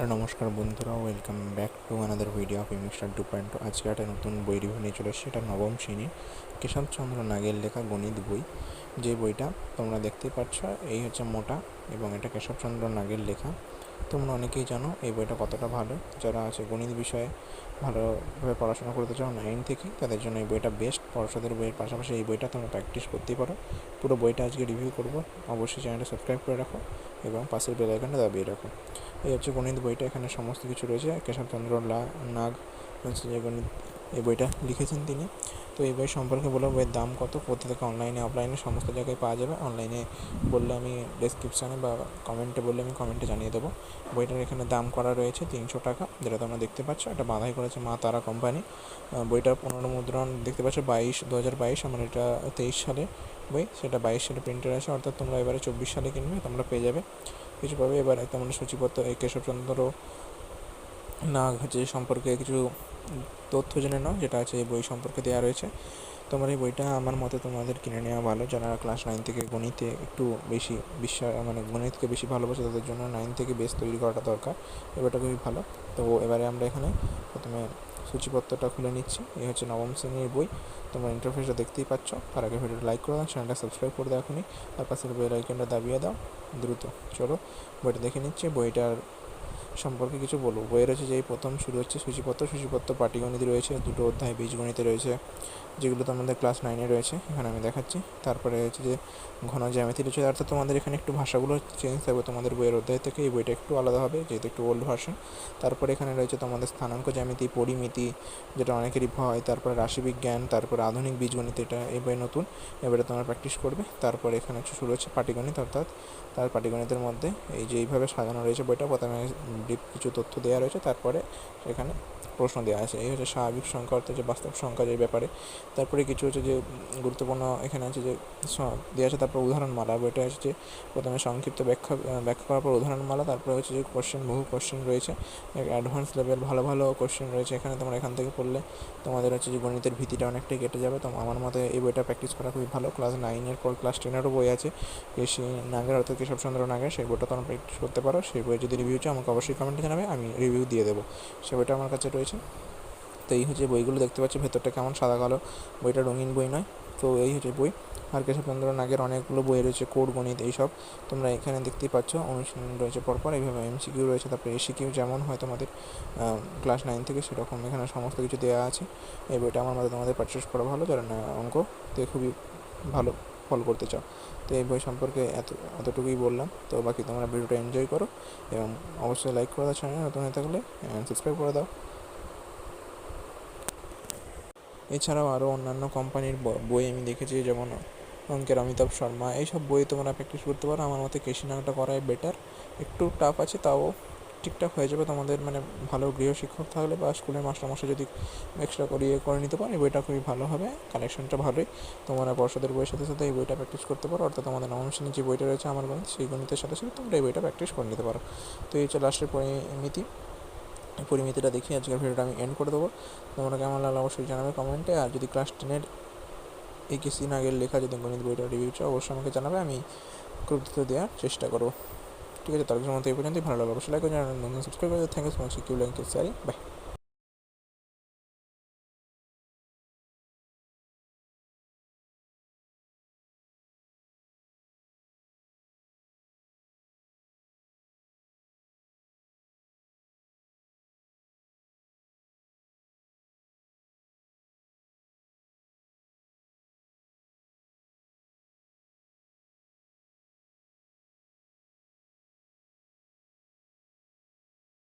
আর নমস্কার বন্ধুরা welcome back to another video of ইমিস্টার two point আজকে একটা নতুন বই রিভিউ নিয়ে চলে এসেছি, এটা নবম শ্রেণির কেশবচন্দ্র নাগের লেখা গণিত বই। যে বইটা তোমরা দেখতেই পাচ্ছ, এই হচ্ছে মোটা এবং এটা কেশবচন্দ্র নাগের লেখা। তোমরা অনেকেই জানো এই বইটা কতটা ভালো। যারা আছে গণিত বিষয়ে ভালোভাবে পড়াশোনা করতে চাও নাইন থেকে, তাদের জন্য এই বইটা বেস্ট পড়াশোনাদের বইয়ের পাশাপাশি এই বইটা তোমরা প্র্যাকটিস করতেই পারো। পুরো বইটা আজকে রিভিউ করব। অবশ্যই চ্যানেলটা সাবস্ক্রাইব করে রাখো এবং পাশের বেল আইকনটা দাবিয়ে রাখো। এই হচ্ছে গণিত বইটা, এখানে সমস্ত কিছু রয়েছে। কেশবচন্দ্র লা, নাগ, হচ্ছে যে গণিত এই বইটা লিখেছেন তিনি। তো এই বই সম্পর্কে বলব, বইয়ের দাম কত? কোথা থেকে অনলাইনে অফলাইনে সমস্ত জায়গায় পাওয়া যাবে। অনলাইনে বললে আমি ডেসক্রিপশানে বা কমেন্টে বললে আমি কমেন্টে জানিয়ে দেবো। বইটার এখানে দাম করা রয়েছে তিনশো টাকা, যেটা তোমরা দেখতে পাচ্ছ। এটা বাঁধাই করেছে মা তারা কোম্পানি বইটার পনেরো মুদ্রণ দেখতে পাচ্ছ, বাইশ দু হাজার বাইশ, আমার এটা তেইশ সালে বই। সেটা বাইশ সালে প্রিন্টেড আছে, অর্থাৎ তোমরা এবারে চব্বিশ সালে কিনবে, তোমরা পেয়ে যাবে। কিছু পাবে। এবার তেমন সূচিপত্র এই কেশবচন্দ্র নাগ হচ্ছে সম্পর্কে কিছু তথ্য জেনে নাও, যেটা আছে এই বই সম্পর্কে দেওয়া রয়েছে। তোমার এই বইটা আমার মতে তোমাদের কিনে নেওয়া ভালো। যারা ক্লাস নাইন থেকে গণিতে একটু বেশি বিশ্বাস মানে গণিতকে বেশি ভালোবাসে, তাদের জন্য নাইন থেকে বেস তৈরি করাটা দরকার। এবারটা খুবই ভালো। তো এবারে আমরা এখানে প্রথমে সূচিপত্রটা খুলে নিচ্ছি। এই হচ্ছে নবম শ্রেণির বই। তোমরা ইন্টারফেসটা দেখতেই পাচ্ছ। তার আগে ভিডিওটা লাইক করে দাও চ্যানেলটা সাবস্ক্রাইব করে দাও এখনই। তার পাশের বেল আইকনটা দাবিয়ে দাও। দ্রুত চলো, বইটা দেখে নিচ্ছি। বইটার সম্পর্কে কিছু বলব। বইয়ের রয়েছে যে এই প্রথম শুরু হচ্ছে সূচিপত্র। সূচিপত্র পাটিগণিত রয়েছে, দুটো অধ্যায় বীজগণিতে রয়েছে, যেগুলো তো আমাদের ক্লাস নাইনে রয়েছে। এখানে আমি দেখাচ্ছি। তারপরে হচ্ছে যে ঘন জ্যামিতি রয়েছে। অর্থাৎ তোমাদের এখানে একটু ভাষাগুলো চেঞ্জ থাকবে তোমাদের বইয়ের অধ্যায় থেকে। এই বইটা একটু আলাদা হবে, যেহেতু একটু ওল্ড ভার্সন তারপরে এখানে রয়েছে তোমাদের স্থানাঙ্ক জ্যামিতি, পরিমিতি, যেটা অনেকেরই ভয়। তারপরে রাশিবিজ্ঞান, তারপরে আধুনিক বীজগণিত এটা এই বই নতুন। এবারে তোমরা প্র্যাকটিস করবে। তারপরে এখানে শুরু হচ্ছে পাটিগণিত অর্থাৎ তার পাটিগণিতের মধ্যে এই যে এইভাবে সাজানো রয়েছে বইটা, প্রথমে ডিপ কিছু তথ্য দেওয়া রয়েছে, তারপরে সেখানে প্রশ্ন দেওয়া আছে। এই হচ্ছে স্বাভাবিক সংখ্যা অর্থাৎ যে বাস্তব সংখ্যা যে ব্যাপারে। তারপরে কিছু হচ্ছে যে গুরুত্বপূর্ণ এখানে আছে যে দেওয়া আছে তারপর উদাহরণমালা। বইটা হচ্ছে যে প্রথমে সংক্ষিপ্ত ব্যাখ্যা ব্যাখ্যা করার পর উদাহরণমালা। তারপরে হচ্ছে যে কোশ্চেন বহু কোশ্চেন রয়েছে। অ্যাডভান্স লেভেল ভালো ভালো কোশ্চেন রয়েছে। এখানে তোমরা এখান থেকে পড়লে তোমাদের হচ্ছে যে গণিতের ভীতিটা অনেকটাই কেটে যাবে। তো আমার মতে এই বইটা প্র্যাকটিস করা খুবই ভালো। ক্লাস নাইনের পর ক্লাস টেনেরও বই আছে। কেশি নাগের অর্থাৎ কেশবচন্দ্র নাগের, সেই বইটা তোমরা প্র্যাকটিস করতে পারো। সেই বইয়ের যদি রিভিউ চাও, আমাকে অবশ্যই কমেন্টে জানাবে, আমি রিভিউ দিয়ে দেবো। সে বইটা আমার কাছে রয়েছে। তো এই হচ্ছে বইগুলো দেখতে পাচ্ছি ভেতরটা কেমন, সাদা কালো, বইটা রঙিন বই নয়। তো এই হচ্ছে বই। আর কেশবচন্দ্র নাগের অনেকগুলো বই রয়েছে, কোড, গণিত এইসব। তোমরা এখানে দেখতেই পাচ্ছ অনুশীলন রয়েছে পরপর এইভাবে এমসিকিউ রয়েছে, তারপরে এসিকিউ যেমন হয় তোমাদের ক্লাস নাইন থেকে সেরকম এখানে সমস্ত কিছু দেওয়া আছে। এই বইটা আমার মধ্যে তোমাদের পারচেস করা ভালো, যারা অঙ্ক অঙ্কতে খুবই ভালো। ফল করতে চাও। তো এই বই সম্পর্কে এত, এতটুকুই বললাম। তো বাকি তোমরা ভিডিওটা এনজয় করো এবং অবশ্যই লাইক করে দাও চ্যানেল নতুন হয়ে থাকলে সাবস্ক্রাইব করে দাও। এছাড়াও আরও অন্যান্য কোম্পানির বই আমি দেখেছি, যেমন অঙ্কের অমিতাভ শর্মা। এইসব বই তোমরা প্র্যাকটিস করতে পারো। আমার মতে কেশিনাংটা করাই বেটার একটু টাফ আছে, তাও ঠিকঠাক হয়ে যাবে, তোমাদের মানে ভালো গৃহশিক্ষক থাকলে বা স্কুলের মাস্টারমশাই যদি এক্সট্রা করিয়ে করে নিতে পারো, এই বইটা খুবই ভালো হবে। কালেকশনটা ভালোই। তোমরা পর্ষদের বইয়ের সাথে সাথে এই বইটা প্র্যাকটিস করতে পারো। অর্থাৎ তোমাদের নবম যে বইটা রয়েছে আমার গণিত, সেই গণিতের সাথে সাথে তোমরা এই বইটা প্র্যাকটিস করে নিতে পারো। তো এই হচ্ছে লাস্টের পরিমিতি। পরিমিতিটা দেখি, আজকের ভিডিওটা আমি এন্ড করে দেবো। তোমরা কেমন লাগল অবশ্যই জানাবে কমেন্টে আর যদি ক্লাস টেনের এই কিছুদিন আগের লেখা যদি গণিত বইটা রিভিউ চাও, অবশ্যই আমাকে জানাবে। আমি দ্রুত দেওয়ার চেষ্টা করব। ঠিক আছে, তার মতো এই পর্যন্তই। ভালো লাগল অবশ্যই লাইক করে জানাবেন সাবস্ক্রাইব করে থ্যাংক ইউ সো মাচ কিউ ল্যাঙ্ক সারি বাই